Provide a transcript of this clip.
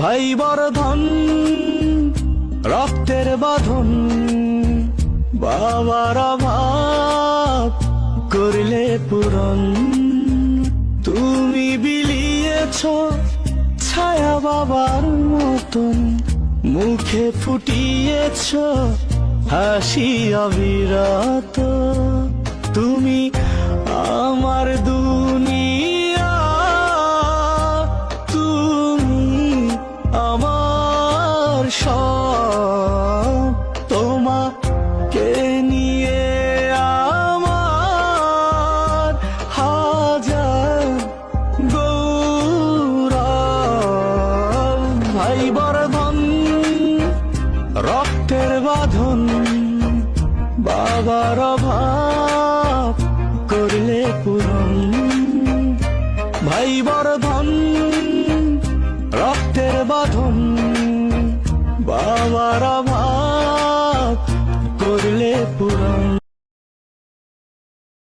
ভাই বরধন রক্তের বাঁধন, বাবার অভাব করলে পূরণ। তুমি বিলিয়েছ ছায়া বাবার মতন, মুখে ফুটিয়েছ হাসি অবিরত। আমার সব তোমাকে নিয়ে আমার হাজার গৌরব। ভাই বর্ধন, রক্তের বাঁধন, বাবার অভাব করলে পূরণ। ভাই বর্ধন, রক্তের বাঁধন বাবার আমার করলে পূরণ